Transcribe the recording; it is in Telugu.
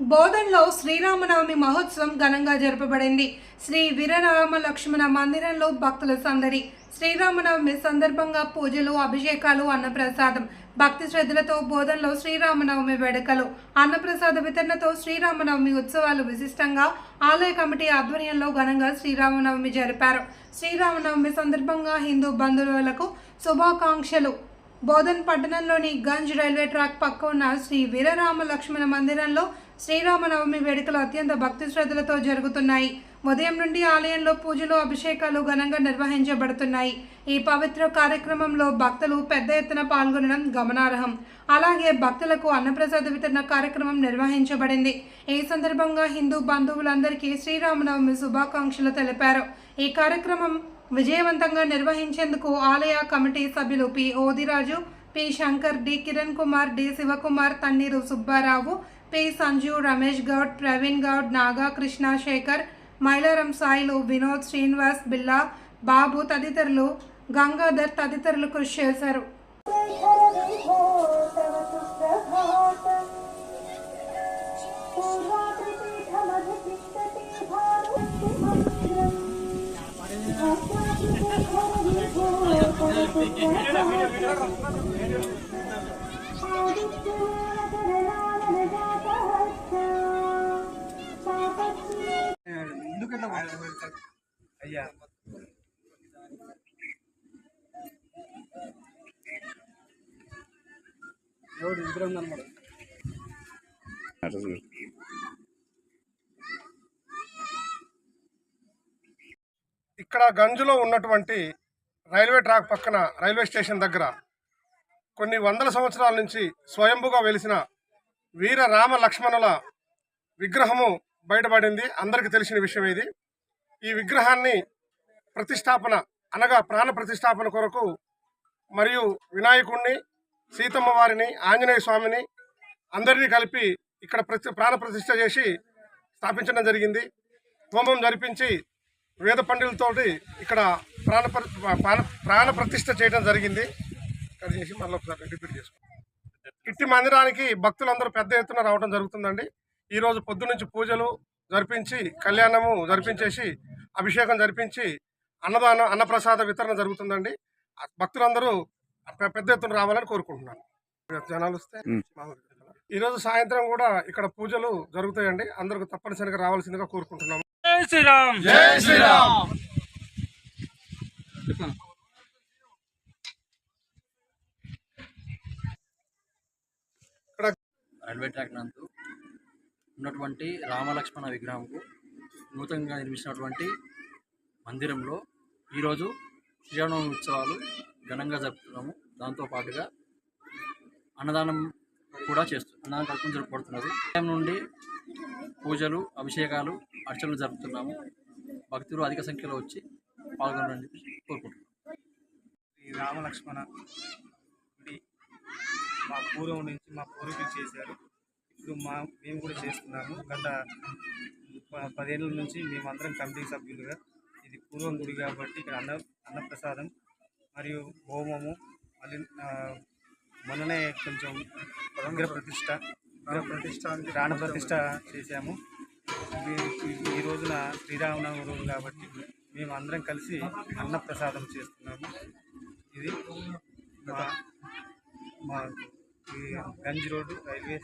బోధన్లో శ్రీరామనవమి మహోత్సవం ఘనంగా జరపబడింది. శ్రీ వీరరామ లక్ష్మణ మందిరంలో భక్తుల సందడి శ్రీరామనవమి సందర్భంగా పూజలు అభిషేకాలు అన్నప్రసాదం భక్తి శ్రద్ధలతో బోధనలో శ్రీరామనవమి వేడుకలు అన్నప్రసాద వితరణతో శ్రీరామనవమి ఉత్సవాలు విశిష్టంగా ఆలయ కమిటీ ఆధ్వర్యంలో ఘనంగా శ్రీరామనవమి జరిపారు. శ్రీరామనవమి సందర్భంగా హిందూ బంధువులకు శుభాకాంక్షలు. బోధన్ పట్టణంలోని గంజ్ రైల్వే ట్రాక్ పక్క ఉన్న శ్రీ వీరరామ లక్ష్మణ మందిరంలో శ్రీరామనవమి వేడుకలు అత్యంత భక్తి శ్రద్ధలతో జరుగుతున్నాయి. ఉదయం నుండి ఆలయంలో పూజలు అభిషేకాలు ఘనంగా నిర్వహించబడుతున్నాయి. ఈ పవిత్ర కార్యక్రమంలో భక్తులు పెద్ద ఎత్తున పాల్గొనడం గమనార్హం. అలాగే భక్తులకు అన్నప్రసాద వితరణ కార్యక్రమం నిర్వహించబడింది. ఈ సందర్భంగా హిందూ బంధువులందరికీ శ్రీరామనవమి శుభాకాంక్షలు తెలిపారు. ఈ కార్యక్రమం విజయవంతంగా నిర్వహించేందుకు ఆలయ కమిటీ సభ్యులు P Odiraju P Shankar D Kiran Kumar D Shivakumar Tanneeru Subbarao P Sanju Ramesh Goud Praveen Goud Naga Krishna Shekar Mailaram Sailu Vinod Srinivas Billa Babu తదితరులు గంగాధర్ తదితరులు కృషి చేశారు ఎందుకంటే అయ్యా ఎవడు ఇద్దరం కనబడు ఇక్కడ గంజులో ఉన్నటువంటి రైల్వే ట్రాక్ పక్కన రైల్వే స్టేషన్ దగ్గర కొన్ని వందల సంవత్సరాల నుంచి స్వయంభుగా వెలిసిన వీర రామ లక్ష్మణుల విగ్రహము బయటపడింది. అందరికీ తెలిసిన విషయం ఇది. ఈ విగ్రహాన్ని ప్రతిష్టాపన అనగా ప్రాణ ప్రతిష్టాపన కొరకు మరియు వినాయకుణ్ణి సీతమ్మ వారిని ఆంజనేయ స్వామిని అందరినీ కలిపి ఇక్కడ ప్రతి ప్రాణ ప్రతిష్ఠ చేసి స్థాపించడం జరిగింది. హోమం జరిపించి వేద పండితులతోటి ఇక్కడ ప్రాణ ప్ర- ప్రాణ ప్రాణ ప్రతిష్ఠ చేయడం జరిగింది. ఇక్కడ చేసి మళ్ళీ ఒకసారి రిపీట్ చేసుకో. ఇట్టి మందిరానికి భక్తులందరూ పెద్ద ఎత్తున రావడం జరుగుతుందండి. ఈరోజు పొద్దు నుంచి పూజలు జరిపించి కళ్యాణము జరిపించేసి అభిషేకం జరిపించి అన్నదానం అన్నప్రసాద వితరణ జరుగుతుందండి. భక్తులందరూ పెద్ద ఎత్తున రావాలని కోరుకుంటున్నాను. జనాలు వస్తే. ఈరోజు సాయంత్రం కూడా ఇక్కడ పూజలు జరుగుతాయండి. అందరికి తప్పనిసరిగా రావాల్సిందిగా కోరుకుంటున్నాము. జై శ్రీరామ్. జై శ్రీరామ్. రైల్వే ట్రాక్ నందు ఉన్నటువంటి రామలక్ష్మణ విగ్రహంకు నూతనంగా నిర్మించినటువంటి మందిరంలో ఈరోజు శ్రీరామనవమి ఉత్సవాలు ఘనంగా జరుపుతున్నాము. దాంతో పాటుగా అన్నదానం కూడా చేస్తు అన్నదానం జరుపుబడుతున్నది ఉదయం నుండి పూజలు అభిషేకాలు అర్చనలు జరుపుతున్నాము. భక్తులు అధిక సంఖ్యలో వచ్చి పాల్గొనాలని చెప్పి కోరుకుంటున్నాము ఈ రామలక్ష్మణ గుడి మా పూర్వం నుంచి మా పూర్వీకులు చేశారు. ఇప్పుడు మా మేము కూడా చేస్తున్నాము. గత ప- పదేళ్ళ నుంచి మేమందరం కమిటీ సభ్యులుగా ఇది పూర్వం గుడి కాబట్టి ఇక్కడ అన్న అన్నప్రసాదం మరియు హోమము మళ్ళీ మొన్ననే కొంచెం విగ్రహ ప్రతిష్ట విగ్రహ ప్రతిష్ట ప్రాణ ప్రతిష్ట చేశాము. ఈ- ఈ రోజున శ్రీరామనవమి రోజు కాబట్టి మేము అందరం కలిసి అన్నప్రసాదం చేస్తున్నాము. ఇది మా మా గంజ్ రోడ్డు రైల్వే